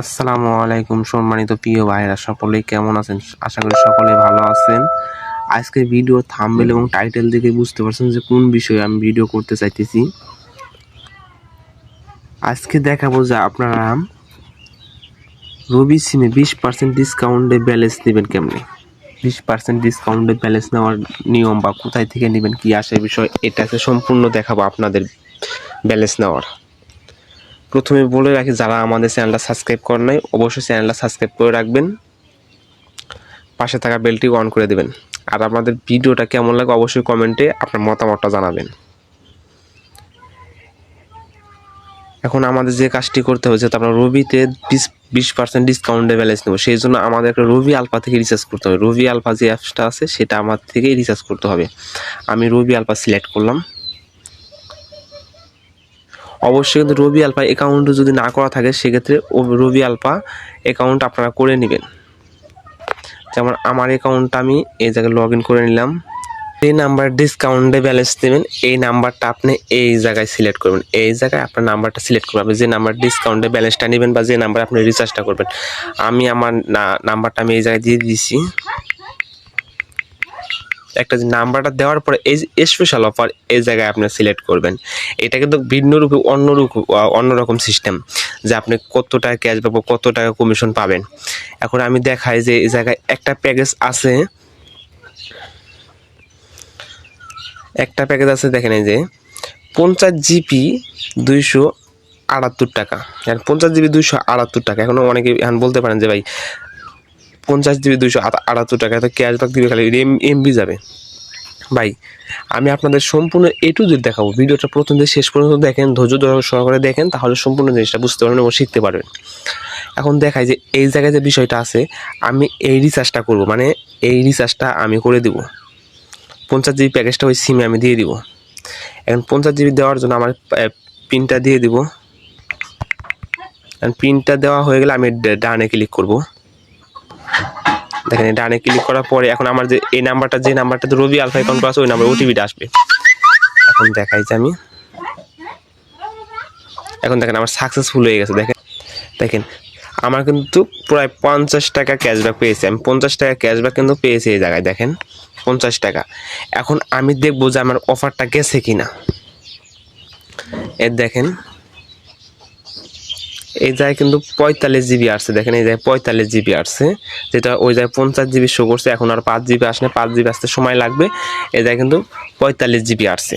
আসসালামু আলাইকুম সম্মানিত প্রিয় ভাইরা সকলেই কেমন আছেন? আশা করি সকলে ভালো আছেন। আজকের ভিডিও থামবেল এবং টাইটেল দেখে বুঝতে পারছেন যে কোন বিষয়ে আমি ভিডিও করতে চাইতেছি। আজকে দেখাবো যে আপনারা রবি সিমে বিশ পার্সেন্ট ডিসকাউন্টে ব্যালেন্স নেবেন কেমনি? বিশ পার্সেন্ট ডিসকাউন্টে ব্যালেন্স নেওয়ার নিয়ম বা কোথায় থেকে নেবেন, কি আসে বিষয় এটাকে সম্পূর্ণ দেখাবো আপনাদের ব্যালেন্স নেওয়ার। প্রথমে বলে রাখি, যারা আমাদের চ্যানেলটা সাবস্ক্রাইব করেন নাই, অবশ্যই চ্যানেলটা সাবস্ক্রাইব করে রাখবেন। পাশে থাকা বেলটি অন করে দেবেন। আর আমাদের ভিডিওটা কেমন লাগে অবশ্যই কমেন্টে আপনার মতামতটা জানাবেন। এখন আমাদের যে কাজটি করতে হবে তো আমরা রবিতে বিশ বিশ পার্সেন্ট ডিসকাউন্টে ব্যালেন্স নেব, সেই জন্য আমাদের একটা রবি আলফা থেকে রিচার্জ করতে হবে। রবি আলফা যে অ্যাপসটা আছে, সেটা আমার থেকেই রিচার্জ করতে হবে। আমি রবি আলফা সিলেক্ট করলাম। অবশ্যই কিন্তু রবি আলফা অ্যাকাউন্ট যদি না করা থাকে, সেক্ষেত্রে রবি আলফা অ্যাকাউন্ট আপনারা করে নেবেন। যেমন আমার অ্যাকাউন্টটা আমি এই জায়গায় লগ ইন করে নিলাম। এই নাম্বার ডিসকাউন্টে ব্যালেন্স দেবেন। এই নাম্বারটা আপনি এই জায়গায় সিলেক্ট করবেন। এই জায়গায় আপনার নাম্বারটা সিলেক্ট করবেন আপনি যে নাম্বার ডিসকাউন্টে ব্যালেন্সটা নেবেন বা যে নাম্বার আপনি রিচার্জটা করবেন। আমি আমার নাম্বারটা আমি এই জায়গায় দিয়ে দিয়েছি একটা যে নাম্বারটা দেওয়ার পরে এই স্পেশাল অফার এই জায়গায় আপনি সিলেক্ট করবেন। এটা কিন্তু ভিন্ন রূপে অন্য অন্যরকম সিস্টেম যে আপনি কত টাকা ক্যাশ বা কত টাকা কমিশন পাবেন। এখন আমি দেখাই যে এই জায়গায় একটা প্যাকেজ আছে। একটা প্যাকেজ আছে দেখেন এই যে, পঞ্চাশ জিপি দুইশো আটাত্তর টাকা। পঞ্চাশ জিবি দুইশো আটাত্তর টাকা। এখনও অনেকে এখন বলতে পারেন যে ভাই পঞ্চাশ জিবি দুইশো আটাত্তর টাকা তো ক্যাশব্যাক দিবে খালি, এম এমবি যাবে। ভাই, আমি আপনাদের সম্পূর্ণ এ টু জেড দেখাবো। ভিডিওটা প্রথম থেকে শেষ পর্যন্ত দেখেন, ধৈর্য ধরে সহকারে দেখেন, তাহলে সম্পূর্ণ জিনিসটা বুঝতে পারবেন এবং শিখতে পারবেন। এখন দেখাই যে এই জায়গায় যে বিষয়টা আছে, আমি এই রিচার্জটা করব মানে এই রিচার্জটা আমি করে দিব। পঞ্চাশ জিবি প্যাকেজটা ওই সিমে আমি দিয়ে দিব। এখন পঞ্চাশ জিবি দেওয়ার জন্য আমার পিনটা দিয়ে দিব। পিনটা দেওয়া হয়ে গেলে আমি ডানে ক্লিক করব। দেখেন ডানে ক্লিক করার পরে এখন আমার যে এই নাম্বারটা যে নাম্বারটাতে রবি আলফা অ্যাকাউন্ট আছে, ওই নাম্বার ওটিপিটা আসবে। এখন দেখাই যে আমি। এখন দেখেন, আমার সাকসেসফুল হয়ে গেছে, দেখেন। দেখেন, আমার কিন্তু প্রায় পঞ্চাশ টাকা ক্যাশব্যাক পেয়েছি। আমি পঞ্চাশ টাকা ক্যাশব্যাক কিন্তু পেয়েছি এই জায়গায়, দেখেন। পঞ্চাশ টাকা। এখন আমি দেখব যে আমার অফারটা গেছে কি না এর দেখেন এই জায়গায় কিন্তু পঁয়তাল্লিশ জিবি আসছে, দেখেন এই জায়গায় পঁয়তাল্লিশ জিবি আসছে। যেটা ওই জায়গায় পঞ্চাশ জিবি শো করছে, এখন আর পাঁচ জিবি আসলে পাঁচ জিবি আসতে সময় লাগবে। এই জায়গায় কিন্তু পঁয়তাল্লিশ জিবি আসছে।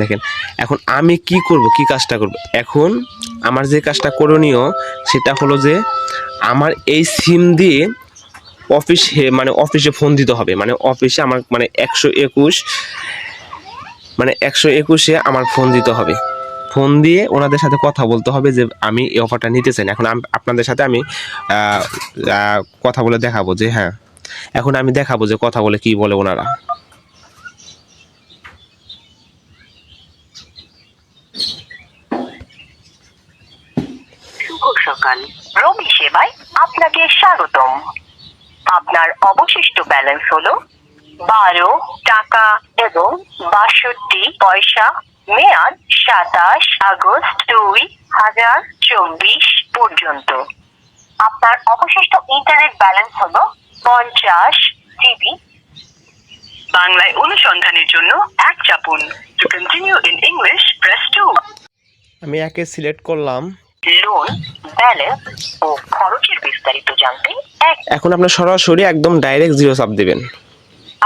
দেখেন, এখন আমি কি করব, কি কাজটা করব? এখন আমার যে কাজটা করণীয়, সেটা হলো যে আমার এই সিম দিয়ে অফিসে মানে অফিসে ফোন দিতে হবে। মানে অফিসে আমার মানে একশো একুশ মানে একশো একুশে আমার ফোন দিতে হবে। ফোন দিয়ে ওনাদের সাথে কথা বলতে হবে যে আমি এই অফারটা নিতে চাই এখন আপনাদের সাথে আমি কথা বলে দেখাবো যে হ্যাঁ। এখন আমি দেখাবো যে কথা বলে কি বলে ওনারা। রবি সেবায় আপনাকে স্বাগতম। আপনার অবশিষ্ট ব্যালেন্স হলো বারো টাকা এবং বাষট্টি পয়সা মেয়াদ সাতাশ আগস্ট দুই হাজার চব্বিশ পর্যন্ত। আপনার অবশিষ্ট ইন্টারনেট ব্যালেন্স হলো পঞ্চাশ জিবি বাংলায় অনুসন্ধানের জন্য এক চাপুন। To continue in English press two আমি একে সিলেক্ট করলাম। লোন ব্যালেন্স ও খরচের বিস্তারিত জানতে এক। এখন আপনার সরাসরি একদম ডাইরেক্ট জিরো সাপ দেবেন।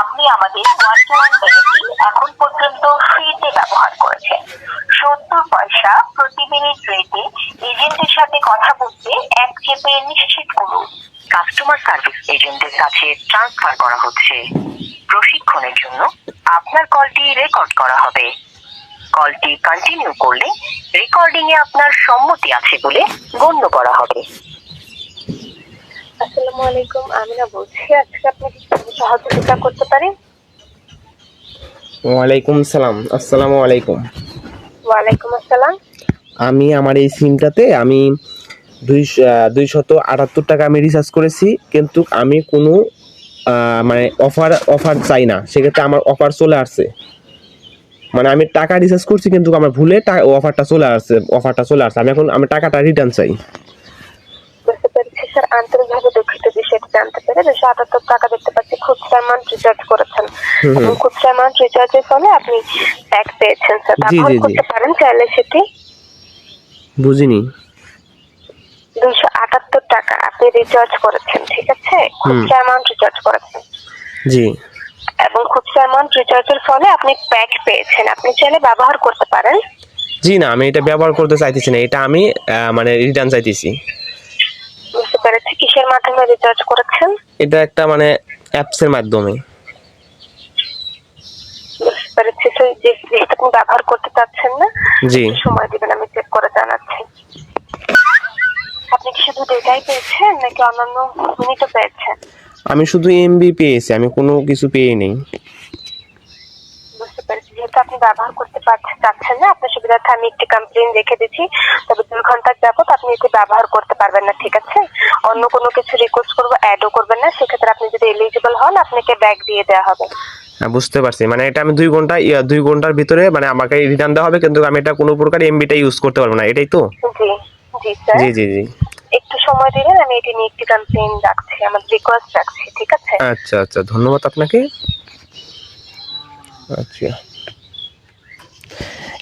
আপনি আমাদের ওয়ান টু ওয়ান বেনিফিট এখন পর্যন্ত ফ্রিতে ব্যবহার করেছেন সত্তর পয়সা প্রতি মিনিট রেটে এজেন্টের সাথে কথা বলতে এক চেপে নিশ্চিত করুন। কাস্টমার সার্ভিস এজেন্টের কাছে ট্রান্সফার করা হচ্ছে। প্রশিক্ষণের জন্য আপনার কলটি রেকর্ড করা হবে। কলটি কন্টিনিউ করলে রেকর্ডিং এ আপনার সম্মতি আছে বলে গণ্য করা হবে। আসসালামু আলাইকুম, আমি না বলছি, আজকে আপনাকে সহযোগিতা করতে পারি? ওয়ালাইকুম সালাম আসসালামু আলাইকুম। ওয়ালাইকুম আসসালাম। আমি আমার এই সিমটাতে আমি দুই দুইশত আটাত্তর টাকা আমি রিচার্জ করেছি কিন্তু আমি কোনো মানে অফার অফার চাই না। সেক্ষেত্রে আমার অফার চলে আসছে। মানে আমি টাকা রিচার্জ করছি কিন্তু আমার ভুলে অফারটা চলে আসছে অফারটা চলে আসছে। আমি এখন আমি টাকাটা রিটার্ন চাই। আন্তরিকভাবে জানতে পেরে দুশো আটাত্তর টাকা দেখতে পাচ্ছি। খুচরা অ্যামাউন্ট রিচার্জ করেছেন। খুচরা অ্যামাউন্ট রিচার্জের ফলে আপনি প্যাক পেয়েছেন স্যার ব্যবহার। করতে পারেন চাইলে সেটি। বুঝিনি। দুশো আটাত্তর টাকা আপনি রিচার্জ করেছেন ঠিক আছে? খুচরা অ্যামাউন্ট রিচার্জ করেছেন। জি। এবং খুচরা অ্যামাউন্ট রিচার্জের ফলে আপনি প্যাক পেয়েছেন। আপনি চাইলে ব্যবহার করতে পারেন। জি না আমি এটা ব্যবহার করতে চাইতেছি না। এটা আমি মানে রিটার্ন চাইতেছি। কিসের মাধ্যমে রিচার্জ করেছেন? এটা একটা মানে অ্যাপস এর মাধ্যমে। পেরেছি তো যেহেতু আপনি ব্যবহার করতে চাচ্ছেন না জি। সময় দিবেন আমি চেক করে জানাচ্ছি। আপনি কি শুধু ডেটাই পেয়েছেন নাকি অন্যান্য মিনিটও পেয়েছেন? আমি শুধু এমবি পেয়েছি আমি কোনো কিছু পেয়ে নেই। যেহেতু আপনি ব্যবহার করতে পারছেন চাচ্ছেন না আপনার সুবিধার্থে আমি একটি কমপ্লেন রেখে দিচ্ছি। তবে দুই ঘণ্টার যাবত আপনি এটি ব্যবহার করতে পারবেন না ঠিক আছে? অন্য কোনো কিছু রিকোয়েস্ট করব অ্যাডও করবেন না। সেক্ষেত্রে আপনি যদি এলিজিবল হন আপনাকে ব্যাগ দিয়ে দেওয়া হবে। হ্যাঁ, বুঝতে পারছি। মানে এটা আমি দুই ঘণ্টা দুই ঘণ্টার ভিতরে মানে আমাকে রিটার্ন দেওয়া হবে কিন্তু আমি এটা কোনো প্রকার এমবিটা ইউজ করতে পারব না। এটাই তো? জি জি স্যার জি জি জি। একটু সময় দিলেন আমি এটি নিয়ে একটি কমপ্লেন রাখছি আমার রিকোয়েস্ট রাখছি ঠিক আছে? আচ্ছা আচ্ছা। ধন্যবাদ আপনাকে। আচ্ছা।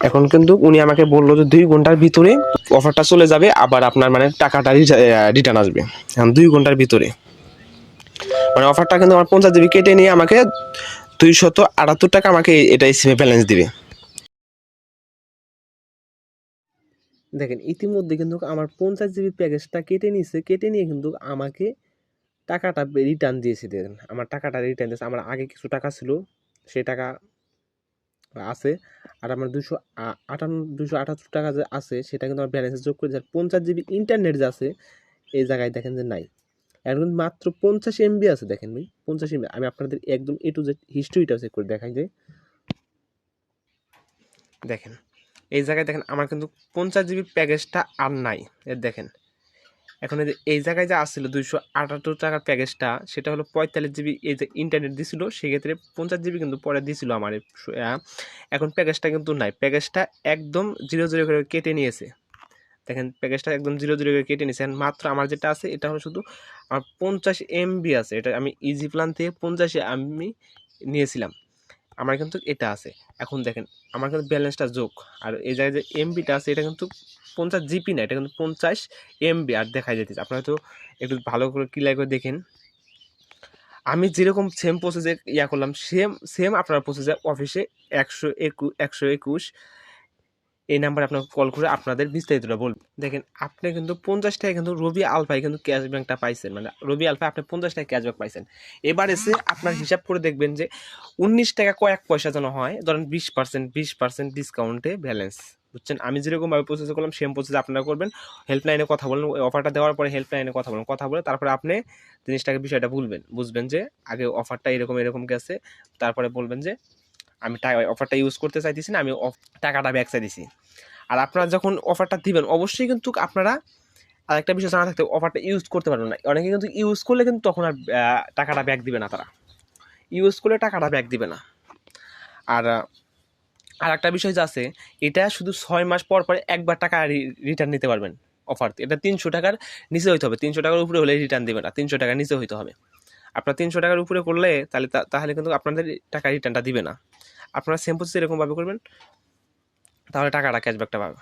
এখন কিন্তু উনি আমাকে বলল যে দুই ঘণ্টার ভিতরে অফারটা চলে যাবে, আবার আপনার মানে টাকাটা রিটার্ন আসবে। এখন দুই ঘণ্টার ভিতরে। মানে অফারটা কিন্তু আমার পঞ্চাশ জিবি কেটে নিয়ে আমাকে দুইশত আটাত্তর টাকা আমাকে এটা সিমে ব্যালেন্স দিবে। দেখেন, ইতিমধ্যে কিন্তু আমার পঞ্চাশ জিবি প্যাকেজটা কেটে নিয়েছে, কেটে নিয়ে কিন্তু আমাকে টাকাটা রিটার্ন দিয়েছে, দেখেন। আমার টাকাটা রিটার্ন দিয়েছে, আমার আগে কিছু টাকা ছিল, সেই টাকা আছে, আর আমার দুশো আটান্ন দুশো আটাত্তর টাকা যে আছে, সেটা কিন্তু আমার ব্যালেন্সে যোগ করে যার পঞ্চাশ জিবি ইন্টারনেট যে আছে, এই জায়গায় দেখেন যে নাই। এখন মাত্র পঞ্চাশ এমবি আছে, দেখেন ভাই। পঞ্চাশ এমবি আমি আপনাদের একদম এ টু জেড হিস্ট্রিটা চেক করে দেখাই যে। দেখেন, এই জায়গায় দেখেন, আমার কিন্তু পঞ্চাশ জিবি প্যাকেজটা আর নাই। এর দেখেন এখন এই যে, এই জায়গায় যা আসছিল দুইশো আটাত্তর টাকার প্যাকেজটা সেটা হলো পঁয়তাল্লিশ জিবি এই যে ইন্টারনেট দিছিল, সেক্ষেত্রে পঞ্চাশ জিবি কিন্তু পরে দিছিল আমার এখন প্যাকেজটা কিন্তু নাই। প্যাকেজটা একদম জিরো জিরো করে কেটে নিয়েছে। দেখেন প্যাকেজটা একদম জিরো জিরো করে কেটে নিয়েছে। মাত্র আমার যেটা আছে, এটা হলো শুধু আমার পঞ্চাশ এমবি আছে। এটা আমি ইজি প্ল্যান থেকে পঞ্চাশে আমি নিয়েছিলাম। আমার কিন্তু এটা আছে। এখন দেখেন, আমার কিন্তু ব্যালেন্সটা যোগ। আর এই জায়গায় যে এমবিটা আছে, এটা কিন্তু পঞ্চাশ জিপি না, এটা কিন্তু পঞ্চাশ এমবি। আর দেখা যেতেছে আপনারা তো একটু ভালো করে ক্লিয়ার করে দেখেন। আমি যেরকম সেম প্রসেসে ইয়া করলাম সেম সেম আপনার প্রসেসে অফিসে একশো একুশ একশো একুশ। এই নাম্বারে আপনাকে কল করে আপনাদের বিস্তারিতটা বলবেন দেখেন, আপনি কিন্তু পঞ্চাশ টাকা কিন্তু রবি আলফায় কিন্তু ক্যাশব্যাকটা পাইছেন। মানে রবি আলফায় আপনি পঞ্চাশ টাকা ক্যাশব্যাক পাইছেন। এবার এসে আপনার হিসাব করে দেখবেন যে উনিশ টাকা কয়েক পয়সা যেন হয়, ধরেন বিশ পার্সেন্ট বিশ পার্সেন্ট ডিসকাউন্টে ব্যালেন্স বুঝছেন? আমি যেরকমভাবে প্রসেস করলাম সেম প্রসেস আপনারা করবেন। হেল্পলাইনে কথা বলেন ওই অফারটা দেওয়ার পরে হেল্পলাইনে কথা বলেন, কথা বলে তারপরে আপনি জিনিসটাকে, বিষয়টা বলবেন বুঝবেন যে আগে অফারটা এরকম এরকম গেছে, তারপরে বলবেন যে আমি অফারটা ইউজ করতে চাইতেছি না, আমি টাকাটা ব্যাক চাইতেছি। আর আপনারা যখন অফারটা দিবেন, অবশ্যই কিন্তু আপনারা আর একটা বিষয় জানা থাকতে অফারটা ইউজ করতে পারবেন না। অনেকে কিন্তু ইউজ করলে কিন্তু তখন আর টাকাটা ব্যাক দিবে না তারা। ইউজ করলে টাকাটা ব্যাক দিবে না। আর আর একটা বিষয় যে আছে, এটা শুধু ছয় মাস পর পরে একবার টাকা রিটার্ন নিতে পারবেন অফার এটা তিনশো টাকার নিচে হইতে হবে। তিনশো টাকার উপরে হলে রিটার্ন দেবে না। তিনশো টাকার নিচে হইতে হবে। আপনার তিনশো টাকার উপরে করলে তাহলে তাহলে কিন্তু আপনাদের টাকা রিটার্নটা দিবে না। আপনারা সেম প্রসেস এরকমভাবে করবেন, তাহলে টাকাটা ক্যাশব্যাকটা পাবে